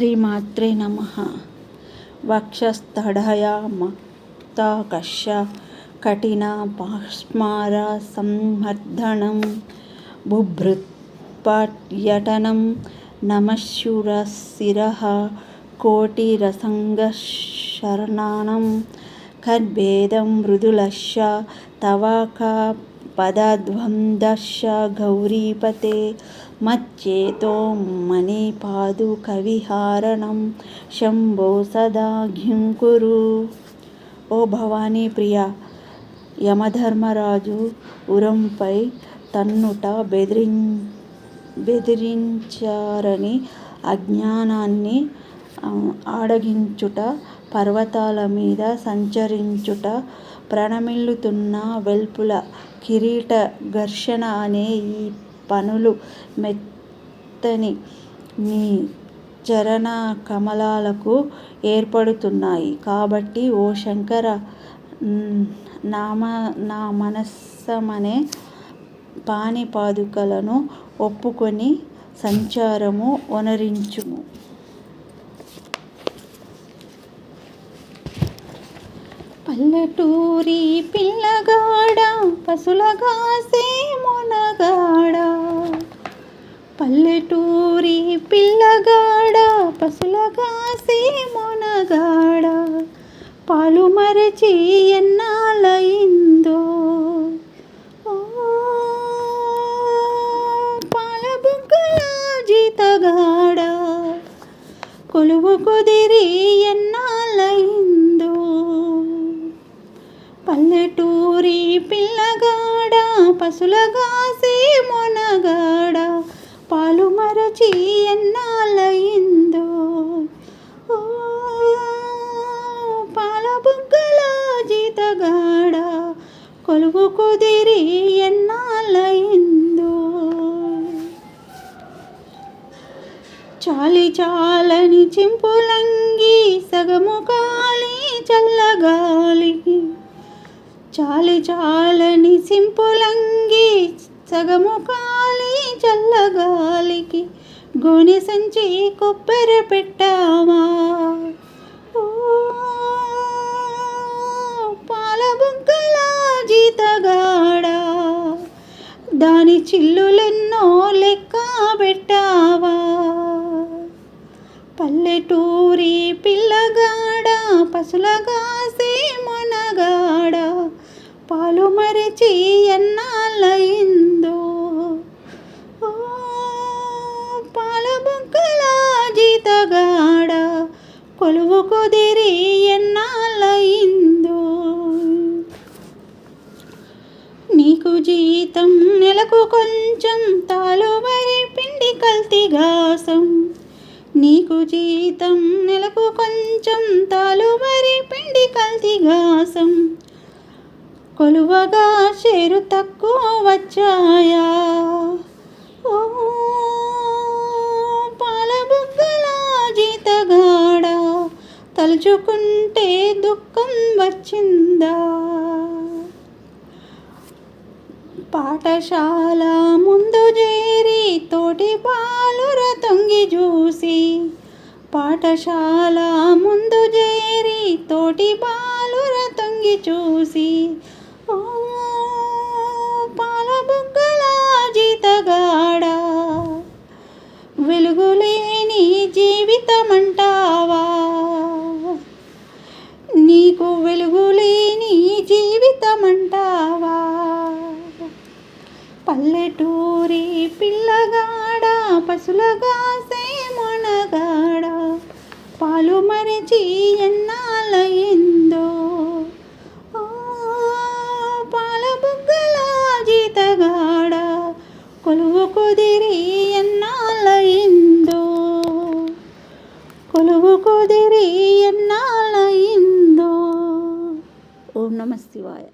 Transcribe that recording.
శ్రీమాత్రే నమ వక్షస్థడయా మక్తాకష కఠిన పాష్మార సంవర్ధనం బుభృత్పర్యటనం నమశురశిర కోటిరసంగశరణం ఖద్భేదం మృదులశ తవాక పదద్వందశ్చ గౌరీపతే మచ్చేతో మణిపాదుకవిహారణం శంభో సదా ఘ్యుంకురు ఓ భవానీ ప్రియ యమధర్మరాజు ఉరంపై తన్నుట బెదిరిం బెదిరించారని అజ్ఞానాన్ని ఆడగించుట పర్వతాల మీద సంచరించుట ప్రణమిల్లుతున్న వెల్పుల కిరీట ఘర్షణ అనే ఈ పనులు మెత్తని నీ చరణ కమలాలకు ఏర్పడుతున్నాయి. కాబట్టి ఓ శంకర నామ నా మనస్సమనే పాణిపాదుకలను ఒప్పుకొని సంచారము వనరించుము. పల్లెటూరి పిల్లగాడ పశులగాసే మొనగాడ. పల్లెటూరి పిల్లగాడ పశులగాసే మొనగాడ. పాలు మరచి ఎన్నాళ్ళయిందో పాల జీతగాడ. కొలువు కుదిరి ఎన్నాళ్ళయిందో పల్లెటూరి పిల్లగాడ పశులగాసే మొనగాడ పాలు మరచి ఎన్నాళ్ళయిందో? పాల బుగ్గల జీతగాడ కొలువు కుదిరి ఎన్నాళ్ళయిందో? చాలి చాలని చింపులంగి సగము కాలి చల్లగా చాలి చాలని సింపులంగి సగము కాలి చల్లగాలికి గోనె సంచి కొబ్బరి పెట్టామా? పాల బుగ్గల జీతగాడ? దాని చిల్లులెన్నో లెక్క పెట్టావా? పల్లెటూరి పిల్లగాడ పశులగాసే మొనగాడ? పాలు మరిచి ఎన్నాళ్ళయిందో. పాల బొక్కల జీతగాడ కొలువు కుదిరి ఎన్నాళ్ళయిందో. నీకు జీతం నెలకు కొంచెం తాలు మరి పిండి కల్తీగాసం నీకు జీతం నెలకు కొంచెం తాలు మరి పిండి కల్తీగాసం కొలువగా షేరు తక్కువ వచ్చాయా? ఓ పాల తలుచుకుంటే దుఃఖం వచ్చిందా? పాఠశాల ముందు చేరి తోటి బాలుర తొంగి చూసి పాఠశాల ముందు చేరి తోటి బాలుర తొంగి చూసి నీకు వెలుగులేని జీవితమంటావా? పల్లెటూరి పిల్లగాడ పశులగాసే మొనగాడ పాలు మరిచి ఎందో? పాల బుగ్గల జీతగాడ కొలువు కుదిరి ఎన్నాళ్ళయిందో కొలువు నమ శివాయ